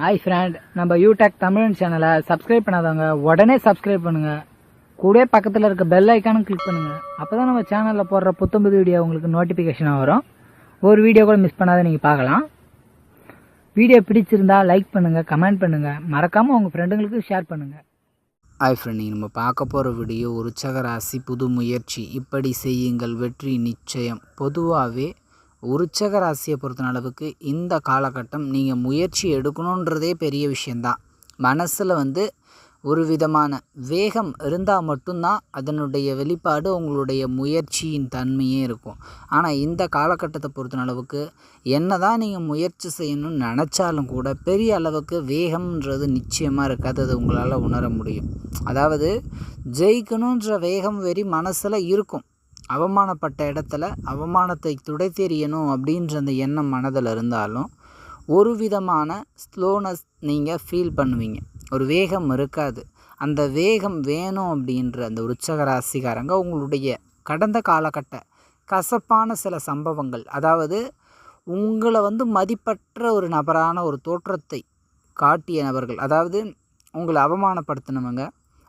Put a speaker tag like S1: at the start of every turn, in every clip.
S1: Hi friend நம்ம யூடெக் தமிழ் சேனலை subscribe பண்ணாதவங்க உடனே சப்ஸ்கிரைப் பண்ணுங்க. கூட பக்கத்தில் இருக்க பெல் ஐக்கானும் கிளிக் பண்ணுங்க. அப்பதான் நம்ம சேனலில் போடுற புத்தம்புது வீடியோ உங்களுக்கு நோட்டிஃபிகேஷனாக வரும். ஒரு வீடியோ கூட மிஸ் பண்ணாத நீங்கள் பார்க்கலாம். வீடியோ பிடிச்சிருந்தா லைக் பண்ணுங்க கமெண்ட் பண்ணுங்க. மறக்காம உங்க ஃப்ரெண்டுங்களுக்கு ஷேர் பண்ணுங்க.
S2: ஹாய் ஃப்ரெண்ட் நீங்கள் நம்ம பார்க்க போகிற வீடியோ உற்சக ராசி புது முயற்சி. இப்படி செய்யுங்கள். வெற்றி நிச்சயம். பொதுவாகவே உருச்சக ராசியை பொறுத்த அளவுக்கு இந்த காலகட்டம் நீங்கள் முயற்சி எடுக்கணுன்றதே பெரிய விஷயந்தான் மனசில் வந்து ஒரு விதமான வேகம் இருந்தால் மட்டும்தான் அதனுடைய வெளிப்பாடு உங்களுடைய முயற்சியின் தன்மையே இருக்கும். ஆனால் இந்த காலகட்டத்தை பொறுத்த அளவுக்கு என்ன தான் நீங்கள் முயற்சி செய்யணும்னு நினச்சாலும் கூட பெரிய அளவுக்கு வேகம்ன்றது நிச்சயமாக இருக்காது. அது உங்களால் உணர முடியும். அதாவது ஜெயிக்கணுன்ற வேகம் வெறி மனசில் இருக்கும். அவமானப்பட்ட இடத்துல அவமானத்தை துடைத்தெறியணும் அப்படின்ற அந்த எண்ணம் மனதில் இருந்தாலும் ஒரு விதமான ஸ்லோனஸ் நீங்கள் ஃபீல் பண்ணுவீங்க. ஒரு வேகம் இருக்காது. அந்த வேகம் வேணும் அப்படின்ற அந்த உற்சக ராசிகாரங்க உங்களுடைய கடந்த காலகட்ட கசப்பான சில சம்பவங்கள் அதாவது உங்களை வந்து மதிப்பற்ற ஒரு நபரான ஒரு தோற்றத்தை காட்டிய நபர்கள் அதாவது உங்களை அவமானப்படுத்தினவங்க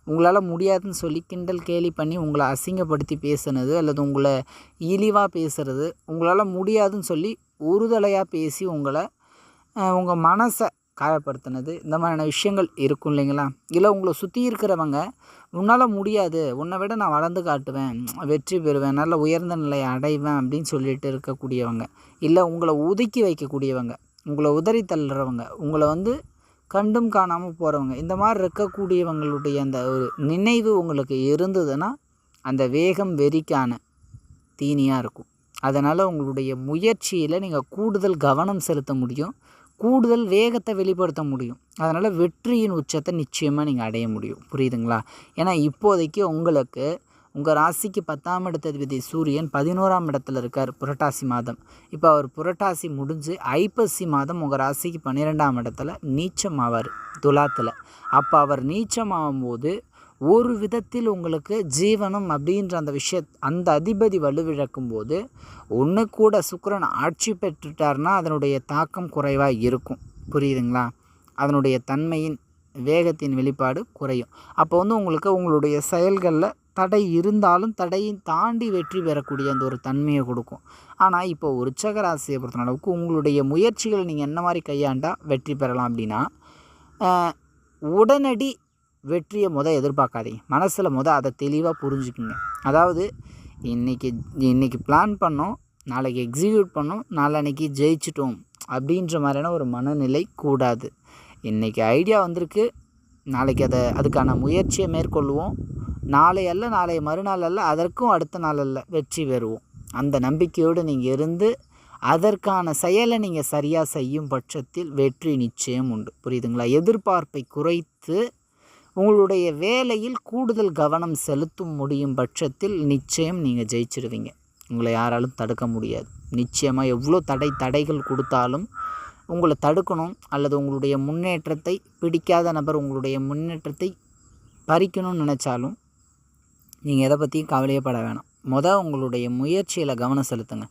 S2: உங்களால் முடியாதுன்னு சொல்லி கிண்டல் கேலி பண்ணி உங்களை அசிங்கப்படுத்தி பேசுனது அல்லது உங்களை இழிவாக பேசுகிறது உங்களால் முடியாதுன்னு சொல்லி உறுதலையாக பேசி உங்களை உங்கள் மனசை காயப்படுத்தினது இந்த மாதிரியான விஷயங்கள் இருக்கும் இல்லைங்களா? இல்லை உங்களை சுற்றி இருக்கிறவங்க உன்னால் முடியாது. உன்னை விட நான் வளர்ந்து காட்டுவேன். வெற்றி பெறுவேன். நல்ல உயர்ந்த நிலையை அடைவேன். அப்படின்னு சொல்லிட்டு இருக்கக்கூடியவங்க இல்லை உங்களை ஒதுக்கி வைக்கக்கூடியவங்க உங்களை உதறி தள்ளுறவங்க உங்களை வந்து கண்டும் காணாமல் போகிறவங்க இந்த மாதிரி இருக்கக்கூடியவங்களுடைய அந்த ஒரு நினைவு உங்களுக்கு இருந்ததுன்னா அந்த வேகம் வெறிக்கான தீனியாக இருக்கும். அதனால் உங்களுடைய முயற்சியில் நீங்கள் கூடுதல் கவனம் செலுத்த முடியும். கூடுதல் வேகத்தை வெளிப்படுத்த முடியும். அதனால் வெற்றியின் உச்சத்தை நிச்சயமாக நீங்கள் அடைய முடியும். புரியுதுங்களா? ஏன்னா இப்போதைக்கு உங்களுக்கு உங்கள் ராசிக்கு பத்தாம் இடத்ததிபதி சூரியன் பதினோராம் இடத்துல இருக்கார் புரட்டாசி மாதம். இப்போ அவர் புரட்டாசி முடிஞ்சு ஐப்பசி மாதம் உங்கள் ராசிக்கு பன்னிரெண்டாம் இடத்துல நீச்சம் ஆவார் துலாத்தில். அப்போ அவர் நீச்சமாகும் போது ஒரு விதத்தில் உங்களுக்கு ஜீவனம் அப்படின்ற அந்த விஷய அந்த அதிபதி வலுவிழக்கும் போது ஒன்று கூட சுக்கரன் ஆட்சி பெற்றுட்டார்னா அதனுடைய தாக்கம் குறைவாக இருக்கும். புரியுதுங்களா? அதனுடைய தன்மையின் வேகத்தின் வெளிப்பாடு குறையும். அப்போ வந்து உங்களுக்கு உங்களுடைய செயல்களில் தடை இருந்தாலும் தடையை தாண்டி வெற்றி பெறக்கூடிய அந்த ஒரு தன்மையை கொடுக்கும். ஆனால் இப்போ ஒரு ராசியை பொறுத்த அளவுக்கு உங்களுடைய முயற்சிகளை நீங்கள் என்ன மாதிரி கையாண்டால் வெற்றி பெறலாம் அப்படின்னா உடனடி வெற்றியை முத எதிர்பார்க்காதீங்க. மனசில் முத அதை தெளிவாக புரிஞ்சுக்குங்க. அதாவது இன்றைக்கி இன்றைக்கி பிளான் பண்ணோம் நாளைக்கு எக்ஸிக்யூட் பண்ணோம் நாளன்னைக்கு ஜெயிச்சிட்டோம் அப்படின்ற மாதிரியான ஒரு மனநிலை கூடாது. இன்றைக்கி ஐடியா வந்திருக்கு நாளைக்கு அதை அதுக்கான முயற்சியை மேற்கொள்வோம். நாளை அல்ல நாளை மறுநாள் அல்ல அதற்கும் அடுத்த நாள் அல்ல வெற்றி பெறுவோம். அந்த நம்பிக்கையோடு நீங்கள் இருந்து அதற்கான செயலை நீங்கள் சரியாக செய்யும் பட்சத்தில் வெற்றி நிச்சயம் உண்டு. புரியுதுங்களா? எதிர்பார்ப்பை குறைத்து உங்களுடைய வேலையில் கூடுதல் கவனம் செலுத்தும் முடியும் பட்சத்தில் நிச்சயம் நீங்கள் ஜெயிச்சிடுவீங்க உங்களை யாராலும் தடுக்க முடியாது. நிச்சயமாக எவ்வளோ தடை தடைகள் கொடுத்தாலும் உங்களை தடுக்கணும். அல்லது உங்களுடைய முன்னேற்றத்தை பிடிக்காத நபர் உங்களுடைய முன்னேற்றத்தை பறிக்கணும்னு நினச்சாலும் நீங்கள் எதை பற்றியும் கவலையே பட வேணாம். மொதல் உங்களுடைய முயற்சியில் கவனம் செலுத்துங்க.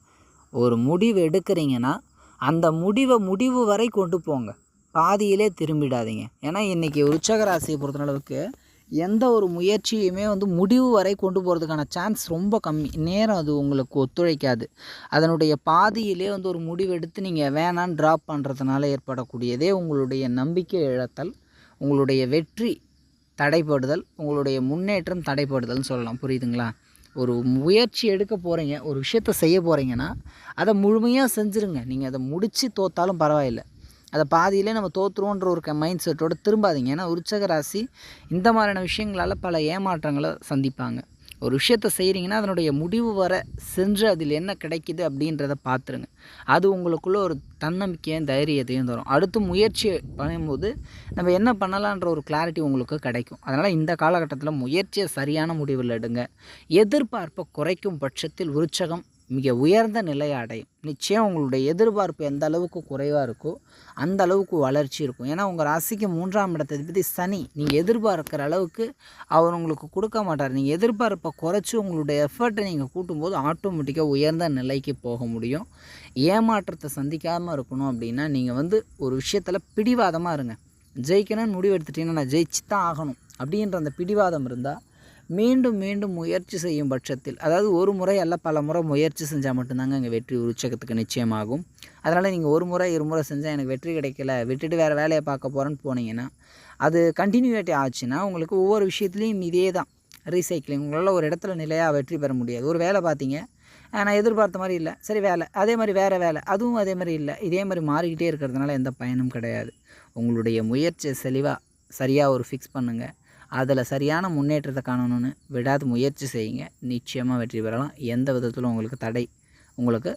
S2: ஒரு முடிவு எடுக்கிறீங்கன்னா அந்த முடிவை முடிவு வரை கொண்டு போங்க. பாதியிலே திரும்பிடாதீங்க. ஏன்னா இன்றைக்கி உற்சக ராசியை பொறுத்த அளவுக்கு எந்த ஒரு முயற்சியுமே வந்து முடிவு வரை கொண்டு போகிறதுக்கான சான்ஸ் ரொம்ப கம்மி. நேரம் அது உங்களுக்கு ஒத்துழைக்காது. அதனுடைய பாதியிலே வந்து ஒரு முடிவு எடுத்து நீங்கள் வேணான்னு ட்ராப் பண்ணுறதுனால ஏற்படக்கூடியதே உங்களுடைய நம்பிக்கை இழத்தல் உங்களுடைய வெற்றி தடைப்படுதல் உங்களுடைய முன்னேற்றம் தடைப்படுதல்னு சொல்லலாம். புரியுதுங்களா? ஒரு முயற்சி எடுக்க போகிறீங்க ஒரு விஷயத்த செய்ய போகிறீங்கன்னா அதை முழுமையாக செஞ்சுருங்க. நீங்கள் அதை முடித்து தோத்தாலும் பரவாயில்லை. அதை பாதியிலே நம்ம தோற்றுருவோன்ற ஒரு மைண்ட் செட்டோடு திரும்பாதீங்க. ஏன்னா உற்சக ராசி இந்த மாதிரியான விஷயங்களால் பல ஏமாற்றங்களை சந்திப்பாங்க. ஒரு விஷயத்த செய்கிறீங்கன்னா அதனுடைய முடிவு வர சென்று அதில் என்ன கிடைக்கிது அப்படின்றத பார்த்துருங்க. அது உங்களுக்குள்ள ஒரு தன்னம்பிக்கையும் தைரியத்தையும் தரும். அடுத்து முயற்சி பண்ணும்போது நம்ம என்ன பண்ணலான்ற ஒரு கிளாரிட்டி உங்களுக்கு கிடைக்கும். அதனால் இந்த காலகட்டத்தில் முயற்சியை சரியான முடிவில் எடுங்க. எதிர்பார்ப்பை குறைக்கும் பட்சத்தில் உற்சகம் மிக உயர்ந்த நிலையை அடையும். நிச்சயம் உங்களுடைய எதிர்பார்ப்பு எந்த அளவுக்கு குறைவாக இருக்கோ அந்த அளவுக்கு வளர்ச்சி இருக்கும். ஏன்னா உங்கள் ராசிக்கு மூன்றாம் இடத்தை பற்றி சனி. நீங்கள் எதிர்பார்க்குற அளவுக்கு அவர் உங்களுக்கு கொடுக்க மாட்டார். நீங்கள் எதிர்பார்ப்பை குறைச்சி உங்களுடைய எஃபர்ட்டை நீங்கள் கூட்டும்போது ஆட்டோமேட்டிக்காக உயர்ந்த நிலைக்கு போக முடியும். ஏமாற்றத்தை சந்திக்காமல் இருக்கணும் அப்படின்னா நீங்கள் வந்து ஒரு விஷயத்தில் பிடிவாதமாக இருங்க. ஜெயிக்கணும்னு முடிவு எடுத்துட்டீங்கன்னா நான் ஜெயிச்சு தான் ஆகணும். அப்படின்ற அந்த பிடிவாதம் இருந்தால் மீண்டும் மீண்டும் முயற்சி செய்யும் பட்சத்தில் அதாவது ஒரு முறை அல்ல பல முறை முயற்சி செஞ்சால் மட்டும்தாங்க இங்கே வெற்றி உற்சகத்துக்கு நிச்சயமாகும். அதனால் நீங்கள் ஒரு முறை இரு முறை செஞ்சால் எனக்கு வெற்றி கிடைக்கல விட்டுட்டு வேறு வேலையை பார்க்க போகிறேன்னு போனீங்கன்னா அது கண்டினியூட்டி ஆச்சுன்னா உங்களுக்கு ஒவ்வொரு விஷயத்துலையும் இதே தான் ரீசைக்கிளிங் உங்களால் ஒரு இடத்துல நிலையாக வெற்றி பெற முடியாது. ஒரு வேலை பார்த்தீங்க நான் எதிர்பார்த்த மாதிரி இல்லை சரி வேலை அதே மாதிரி வேறு வேலை அதுவும் அதே மாதிரி இல்லை இதே மாதிரி மாறிக்கிட்டே இருக்கிறதுனால எந்த பயனும் கிடையாது. உங்களுடைய முயற்சியை தெளிவாக சரியாக ஒரு ஃபிக்ஸ் பண்ணுங்கள் அதில் சரியான முன்னேற்றத்தை காணணும்னு விடாது முயற்சி செய்யுங்க. நிச்சயமாக வெற்றி பெறலாம். எந்த விதத்திலும் உங்களுக்கு தடை உங்களுக்கு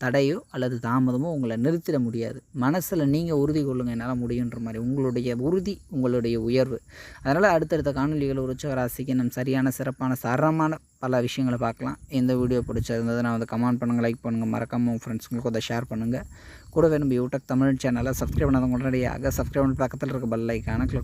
S2: தடையோ அல்லது தாமதமோ உங்களை நிறுத்திட முடியாது. மனசில் நீங்கள் உறுதி கொள்ளுங்க என்னால் முடியுன்ற மாதிரி. உங்களுடைய உறுதி உங்களுடைய உயர்வு. அதனால் அடுத்தடுத்த காணொலிகள் உற்சவராசிக்கு நம் சரியான சிறப்பான சரமான பல விஷயங்களை பார்க்கலாம். இந்த வீடியோ பிடிச்சிருந்தது நான் வந்து கமெண்ட் பண்ணுங்கள் லைக் பண்ணுங்கள் மறக்காமல் உங்கள் ஃப்ரெண்ட்ஸுங்களுக்கு அதை ஷேர் பண்ணுங்கள் கூடவே நம்ம யூடியூப் தமிழ் சேனலை சப்ஸ்கிரைப் பண்ணாதவங்க உடனடியாக சப்ஸ்கிரைப் பண்ணி பக்கத்தில் இருக்க பெல் ஐக்கான கிளிக்